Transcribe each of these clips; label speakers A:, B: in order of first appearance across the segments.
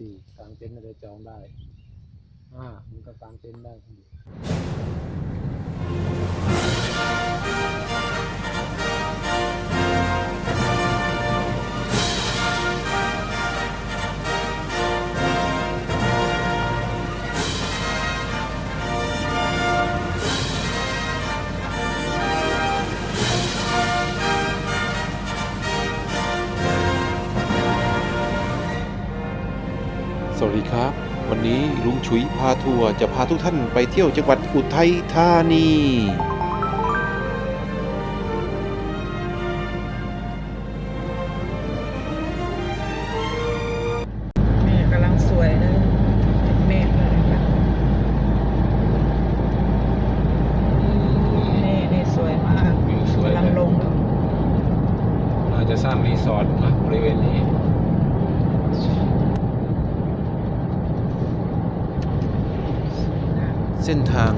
A: สี่กลางเต็นท์อะไรจองได้ห้ามันก็กลางเต็นท์ได้ ว
B: สวัสดีครับ วันนี้ลุงฉุยพาทัวร์จะพาทุกท่านไปเที่ยวจังหวัดอุทัยธานี
C: เมฆกำลังสวยเลยเป็นเมฆเลยค่ะนี่นี่สวยมาก
A: วิวสวย
C: กำลังลงแล้ว
A: เราจะสร้างรีสอร์ทนะบริเวณนี้
B: เส้นทาง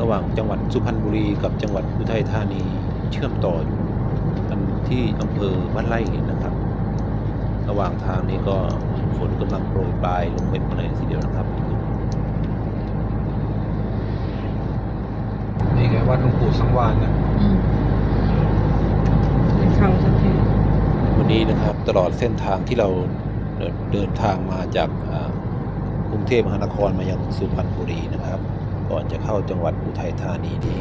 B: ระหว่างจังหวัดสุพรรณบุรีกับจังหวัดอุทัยธานีเชื่อมต่อกันที่อำเภอบ้านไร่นะครับ ระหว่างทางนี้ก็ฝนกำลังโปรยปลายลงเม็ดมาเลยทีเดียวนะครับ
A: นี่ไงวัดหลวงปู่สังวานนะ
C: อืมได้เข้าสักที
B: วันนี้นะครับตลอดเส้นทางที่เราเดินเดินทางมาจากอ่าก รุงเทพมหานครมายังสุพรรณบุรีนะครับ ก่อนจะเข้าจังหวัดอุทัยธานีนี้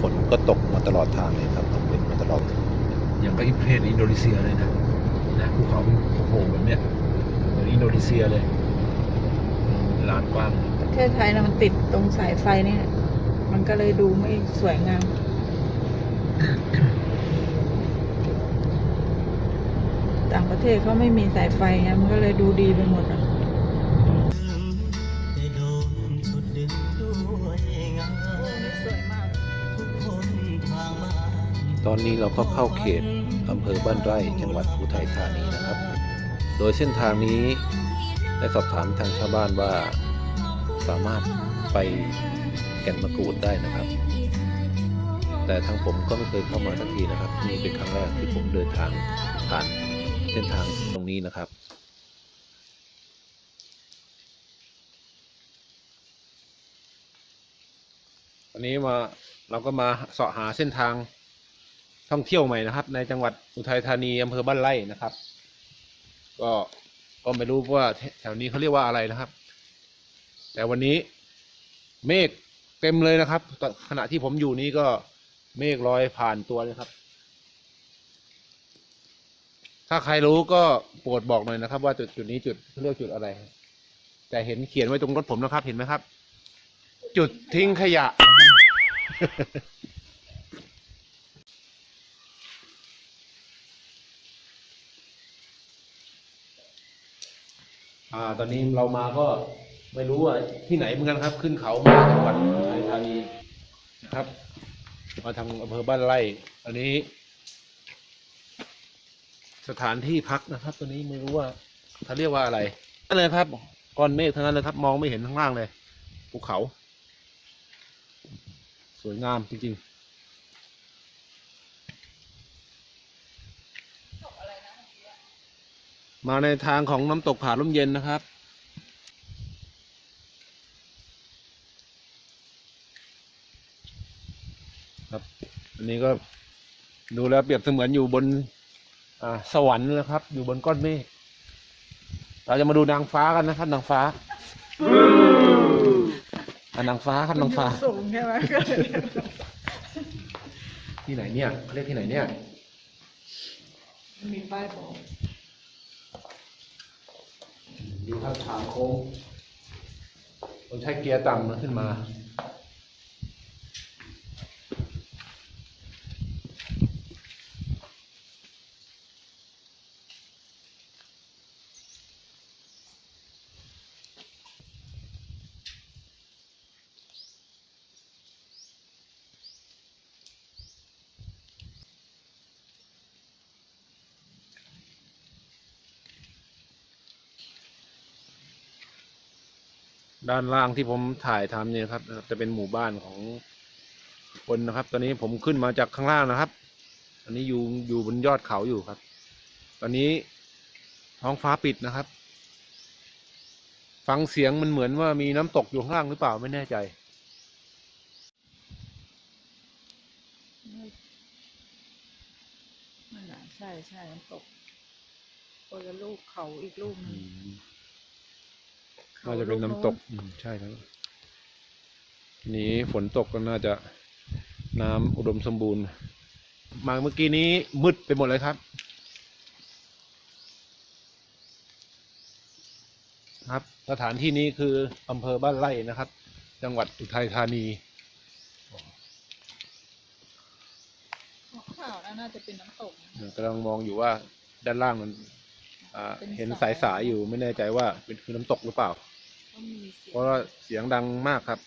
B: ฝนก็ตกมาตลอดทางเลยครับตกเป็นมาตลอด
A: อย่างกับประเทศอินโดนีเซียเลยนะนะภูเขาโอ้โหแบบเนี้ยเหมือนอินโดนีเซียเลยลานกว้าง
C: ประเทศไทยนะมันติดตรงสายไฟเนี่ย มันก็เลยดูไม่สวยงามต่างประเทศเขาไม่มีสายไฟไงมันก็เลยดูดีไปหมดอะ
B: ตอนนี้เราก็เข้าเขตอำเภอบ้านไร่จังหวัดอุทัยธานีนะครับ โดยเส้นทางนี้ได้สอบถามทางชาวบ้านว่าสามารถไปแก่นมะกรูดได้นะครับ แต่ทางผมก็ไม่เคยเข้ามาสักทีนะครับนี่เป็นครั้งแรกที่ผมเดินทางผ่านเส้นทางตรงนี้นะครับ
A: วันนี้มาเราก็มาเสาะหาเส้นทาง ท่องเที่ยวใหม่นะครับ ในจังหวัดอุทัยธานีอำเภอบ้านไร่นะครับ ก็ก็ไม่รู้ว่าแถวนี้เขาเรียกว่าอะไรนะครับ แต่วันนี้เมฆเต็มเลยนะครับตอนขณะที่ผมอยู่นี้ก็เมฆลอยผ่านตัวเลยครับ ถ้าใครรู้ก็โปรดบอกหน่อยนะครับ ว่าจุดจุดนี้จุดเขาเรียกจุดอะไร แต่เห็นเขียนไว้ตรงรถผมนะครับ เห็นไหมครับ จุดทิ้งขยะ อ่า ตอนนี้เรามาก็ไม่รู้ว่าที่ไหนเหมือนกันครับ ขึ้นเขามาจังหวัดอุทัยธานีนะครับ มาทางอำเภอบ้านไร่อันนี้ สถานที่พักนะครับ ตัวนี้ไม่รู้ว่าเขาเรียกว่าอะไรนั่นเลยครับก้อนเมฆทั้งนั้นเลยครับ มองไม่เห็นข้างล่างเลยภูเขา สวยงามจริงๆ มาในทางของน้ำตกผาลมเย็นนะครับ ครับ อันนี้ก็ดูแล้วเปรียบเสมือนอยู่บนอ่าสวรรค์นะครับ อยู่บนก้อนเมฆเราจะมาดูนางฟ้ากันนะครับ นางฟ้าอ่านางฟ้าครับนางฟ้า
C: สูงใช่ไหมก็เลย
A: ที่ไหนเนี่ยเขาเรียกที่ไหนเนี่ย
C: มีป้ายบอก
A: ดูทางทางโค้งต้องใช้เกียร์ต่ำนขึ้นมา ด้านล่างที่ผมถ่ายทำเนี่ยครับ จะเป็นหมู่บ้านของคนนะครับ ตอนนี้ผมขึ้นมาจากข้างล่างนะครับ อันนี้อยู่อยู่บนยอดเขาอยู่ครับ ตอนนี้ท้องฟ้าปิดนะครับ ฟังเสียงมันเหมือนว่ามีน้ำตกอยู่ข้างล่างหรือเปล่าไม่แน่ใจ
C: นั่นแหละใช่ใช่น้ำตกคนละลูกเขาอีกลูกหนึงข
A: น่าจะเป็นน้ำตกอืมใช่ครับนี้ฝนตกก็น่าจะน้ำอุดมสมบูรณ์ มาเมื่อกี้นี้มืดไปหมดเลยครับครับ สถานที่นี้คืออำเภอบ้านไร่นะครับ จังหวัดอุทัยธานี
C: ข่าวน่าจะเป็นน้ำตกนะ
A: กำลังมองอยู่ว่าด้านล่างมันอ่า
C: เป็น
A: เห็น
C: สา
A: สายยสายๆอยู่ไม่แน่ใจว่าเป็นคือน้ำตกหรือเปล่า
C: ก็มี เสียง
A: เพราะว่าเสียงดังมากครับ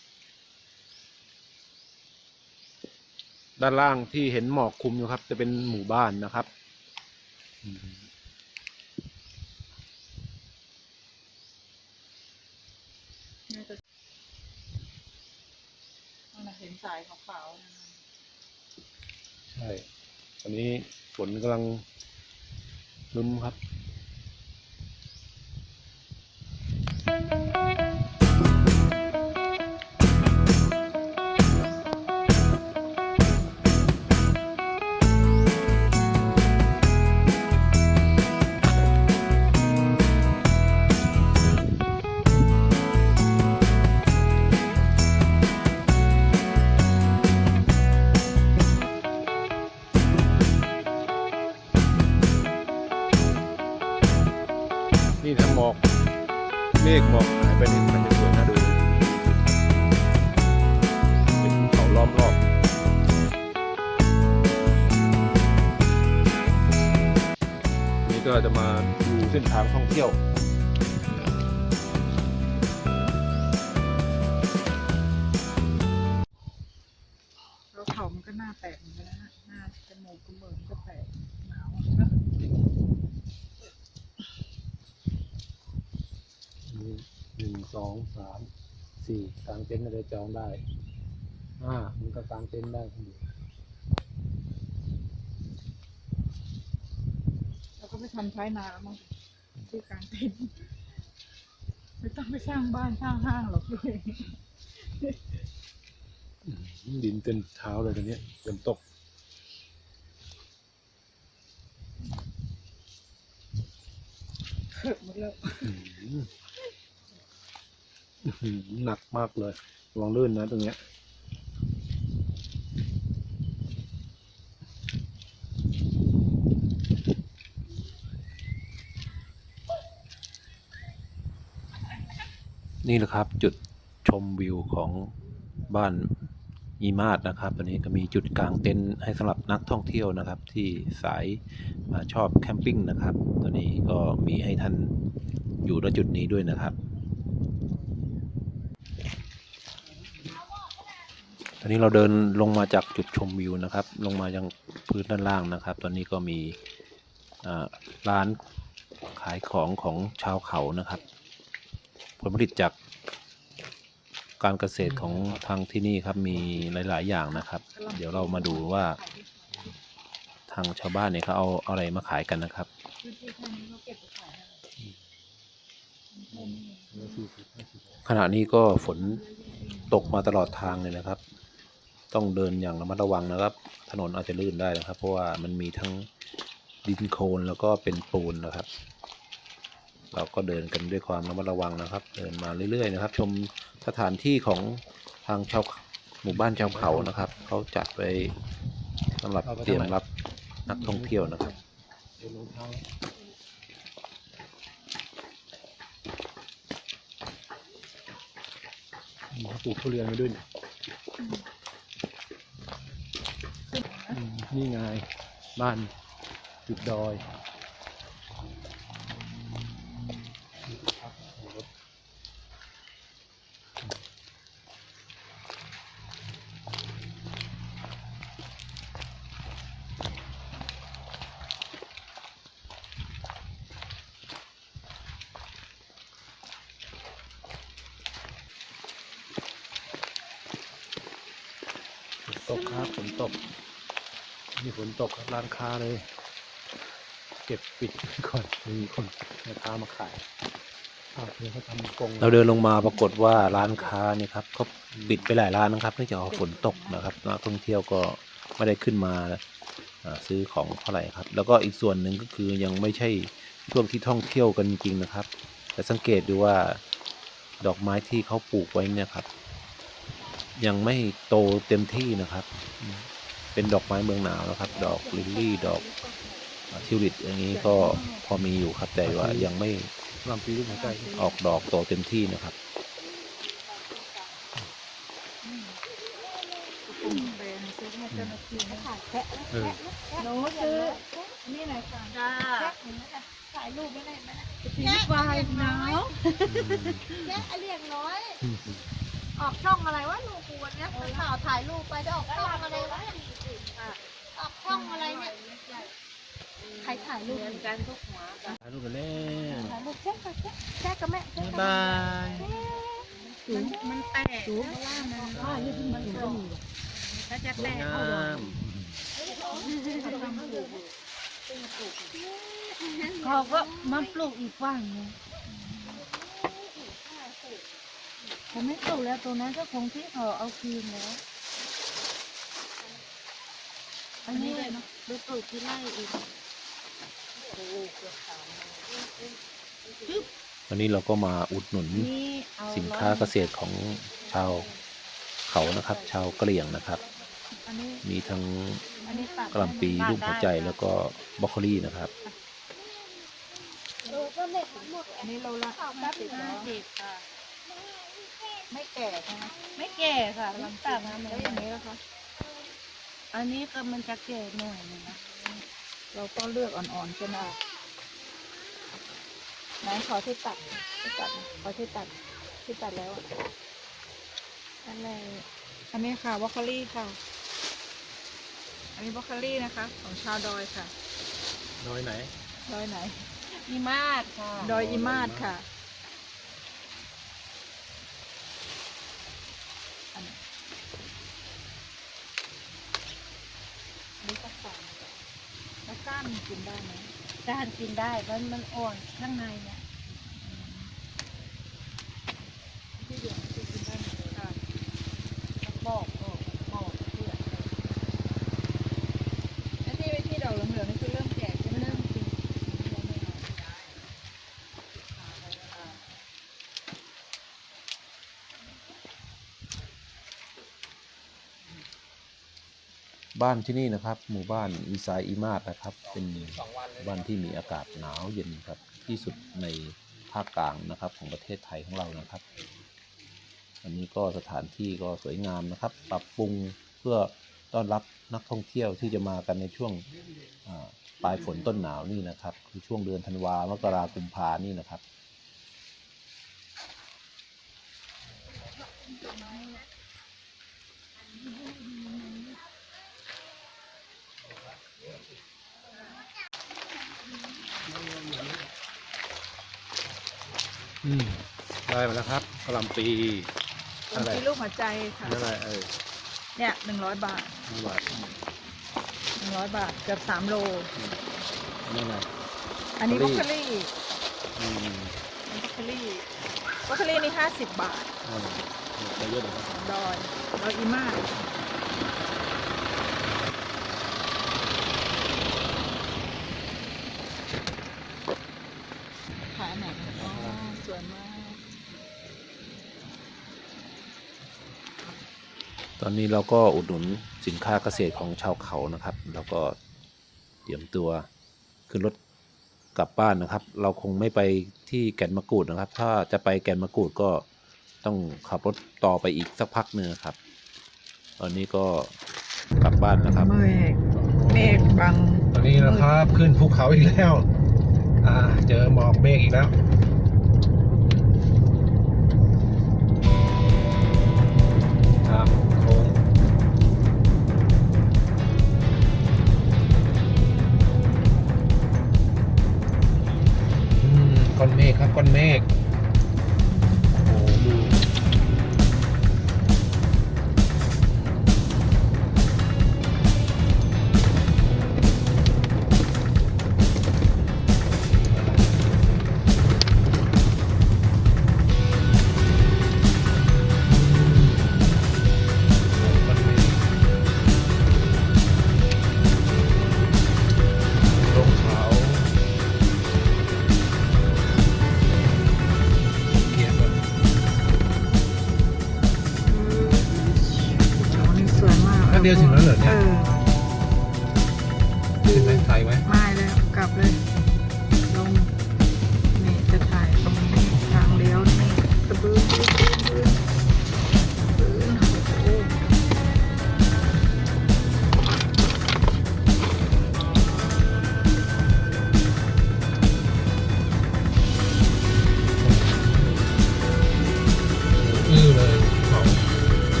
A: ด้านล่างที่เห็นหมอกคลุมอยู่ครับ จะเป็นหมู่บ้านนะครับอืม
C: น่าจะนั่นน่ะเห็นสายขาวๆนั่นน่ะ
A: ใช่ ตอนนี้ฝนกำลังรึมครับ นี่ก็จะมาดูเส้นทางท่องเที่ยว
C: แล้วเขามันก็หน้าแตกเหมือนกันนะหน้าจมูกกระเหมือนก็แตกหนาวนะ
A: หนึ่งสองสามสี่กางเต็นท์อะไรจองได้ห้ามันก็กางเต็นท์ได้คนเดียว
C: เราก็ไปทำท้ายนาแล้วมั้งที่กลางเต็นท์ไม่ต้องไปสร้างบ้านสร้างห้างหรอกเลย
A: ดินเต็มเท้าเลยตอนนี้ฝนตก
C: เขิบหมดแล้ว
A: อื้อหืออื้อหือหนักมากเลยระวังลื่นนะตรงเนี้ย
B: นี่แหละครับจุดชมวิวของบ้านอีมาดนะครับตอนนี้ก็มีจุดกลางเต็นท์ให้สำหรับนักท่องเที่ยวนะครับ ที่สายอาชอบแคมปิ้งนะครับตอนนี้ก็มีให้ท่านอยู่ณจุดนี้ด้วยนะครับตอนนี้เราเดินลงมาจากจุดชมวิวนะครับ ลงมายังพื้นด้านล่างนะครับ ตอนนี้ก็มีร้านขายของของชาวเขานะครับ ผลผลิตจากการเกษตรของทางที่นี่ครับมีหลาย ๆ อย่างนะครับ เดี๋ยวเรามาดูว่า ทางชาวบ้านเนี่ยเขาเอาอะไรมาขายกันนะครับขณะนี้ก็ฝนตกมาตลอดทางเลยนะครับ ต้องเดินอย่างระมัดระวังนะครับ ถนนอาจจะลื่นได้นะครับ เพราะว่ามันมีทั้งดินโคลนแล้วก็เป็นปูนนะครับ เราก็เดินกันด้วยความระมัดระวังนะครับ เดินมาเรื่อยๆนะครับ ชมสถานที่ของทางชาวหมู่บ้านชาวเขานะครับเขาจัดไว้สำหรับเตรียมรับนักท่องเที่ยวนะครับ
A: เดินรองเท้าอืมเขาปลูกทุเรียนไว้ด้วยเนี่ยอืมนี่ไงบ้านติดดอย ตกครับฝนตกนี่ฝนตกครับร้านค้าเลย เก็บปิดก่อนมีคนแม่ค้ามาขายเรา
B: เดินลงมาปรากฏว่าร้านค้านี่ครับเขาปิดไปหลายร้านนะครับเนื่องจากว่าฝนตกนะครับนักท่องเที่ยวก็ไม่ได้ขึ้นมาซื้อของเท่าไหร่ครับ แล้วก็อีกส่วนหนึ่งก็คือยังไม่ใช่ช่วงที่ท่องเที่ยวกันจริงนะครับ แต่สังเกตดูว่าดอกไม้ที่เขาปลูกไว้เนี่ยครับ ยังไม่โตเต็มที่นะครับอืมเป็นดอกไม้เมืองหนาวนะครับ ดอกลิลลี่ดอกอ่าทิวลิปอย่างนี้ก็พอมีอยู่ครับ แต่ว่ายังไม่
A: ลำปีลูกหัวใจ
B: ออกดอกโตเต็มที่นะครับ
C: ปุ่มแฟนซื้อให้เจ้าหน้าที่นะ
A: เออ
C: หนูซื้อนี่หน่อยค่ะ
D: จ้า
C: ถ่ายรูปไม่ได้ไหม
D: สีไฟหนาว
C: แค่เรียกน้อย ออกช่องอะไรวะลูกกูวันเนี้ยข่าวถ่ายรูปไปจะออกช่องอะไรวะออกช่องอะไรเนี่ยใครถ่ายรูป
D: เหมือนกันทุกหัวจ้ะ
A: ถ่ายรูปกันเล่น
C: ถ่ายรูปแจ๊กกับแจ๊กแจ๊กกับแม่แจ๊ก
A: บ๊าย
C: กับบา
A: ย
D: มันมันแตก
C: สูงเพราะว่ามันอ๋อนี่มันก็มี
D: ถ้าจะ
A: สว
D: แต
A: ย
D: ก
A: งาม
D: เขาก็มาปลูกอีกฝั่งหนึง
C: เขาไม่ปลูกแล้วตรงนั้นก็คงที่เขาเอาคืนแล้ว
D: อันนี้ไปปลูกที่ไร่อีก
B: วันนี้เราก็มาอุดหนุน
D: นี่เอา
B: สินค้าเกษตรของชาวเขานะครับ ชาวกะเหรี่ยงนะครับ
C: อันนี้
B: มีทั้ง
C: อันนี้ตัด
B: กะหล่ำปีรูปหัวใจแล้วก็บรอกโคลีนะครับ
C: อันนี้โลละห้าสิบ
D: ห้า
C: แล้ว
D: สิบค่ะ
C: ไม่แก่ใช่ไหม
D: ไม่แก่ค่ะลำตักนะ
C: แล้วอย่างนี้ล่ะคะ
D: อันนี้ก็มันจะแก่หน่อยนึงนะ
C: เราก็เลือกอ่อนๆใช่ไหมไหนขอที่ตัดที่ตัดขอที่ตัดที่ตัดแล้วอะอะไรอันนี้ค่ะวอคคอลี่ค่ะ อันนี้วอคคอลี่นะคะ ของชาวดอยค่ะ
A: น้อยไหน
C: ดอยไหน
D: อีมาดค่ะ
C: ดอยอิมาศค่ะอันนี้อันนี้ก็สั่งแล้ว กินได้ไหม
D: ด้านกินได้เพราะมันอ่อนข้างในเนี่ย
C: ที่เหลืองที่กินได้ไหมค่ะ
D: บอกออกบอกเพื่อ
C: ไอ้ที่ที่ดอกเหลืองๆนี่คือเริ่มแก่ใช่ไหมเริ่มกินยังไม่เอา
B: บ้านที่นี่นะครับ หมู่บ้านวิสายอิมาศนะครับ เป็นบ้านที่มีอากาศหนาวเย็นครับที่สุดในภาคกลางนะครับของประเทศไทยของเรานะครับ อันนี้ก็สถานที่ก็สวยงามนะครับ ปรับปรุงเพื่อต้อนรับนักท่องเที่ยวที่จะมากันในช่วงปลายฝนต้นหนาวนี่นะครับ คือช่วงเดือนธันวามกรากุมภานี่นะครับ
A: อ มได้มาแล้วครับกะหล่ำปี
C: ผ
A: อะ
C: ม
A: ไร
C: กินลูกหัวใจค่ะ
A: นั่นอะไรเออ
C: เนี่ยหนึ่งร้อยบาท
A: นั่นอะไร
C: หนึ่งร้อยบาท เกือบสามโล
A: นั่นอะไร
C: อันนี้
A: บ
C: บ
A: ร
C: ร
A: อ
C: อกก
A: โค
C: โค
A: ลี่
C: ลี่
A: อืม
C: บรอกโคลี่บรอกโคลี่นี่ห้าสิบบาท
A: อ่าไปเยอะเลยครับ
C: ดอยดอยอีมาศขายไหนอ๋อสวยมาก
B: ตอนนี้เราก็อุดหนุนสินค้าเกษตรของชาวเขานะครับ แล้วก็เตรียมตัวขึ้นรถกลับบ้านนะครับ เราคงไม่ไปที่แก่นมะกรูดนะครับ ถ้าจะไปแก่นมะกรูดก็ต้องขับรถต่อไปอีกสักพักหนึ่งครับ ตอนนี้ก็กลับบ้านนะครับ
C: เมฆเมฆบัง
A: ตอนนี้นะครับขึ้นภูเขาอีกแล้ว อ่า เจอหมอกเมฆอีกแล้ว อืมก้อนเมฆครับก้อนเมฆ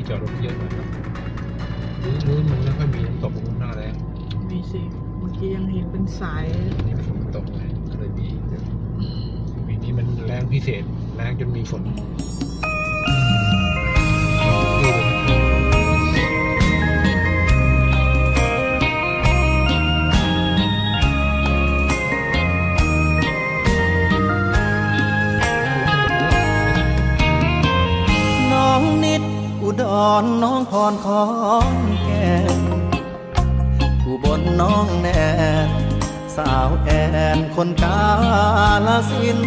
C: ที่จอ
A: ดรถ
C: เยอะ
A: หน่อยครับหรือหรือมันไม่ค่อยมีน้ำตกตรงหน้าแรง
C: มีสิเมื่อกี้ยังเห็นเป็นสาย
A: นี่ฝนตกเลยก็เลยมีปีนี้มันแรงพิเศษแรงจนมีฝน
E: รน้องพรของแก่นอุบลน้องแนนสาวแอนคนกาลสิน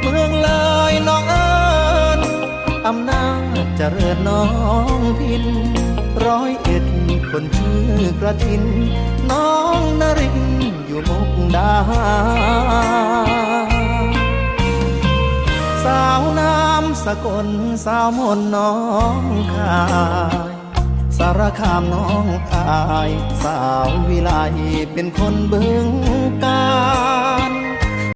E: เมืองเลยน้องเอิญอำนาจเจริญน้องพิน ร้อยเอ็ดคนชื่อกระทิน น้องนรินอยู่มุกดาหาร สาวน้ำสกลสาวมนน้องคายสารคามน้องอาย สาววิไลเป็นคนบึงกาฬ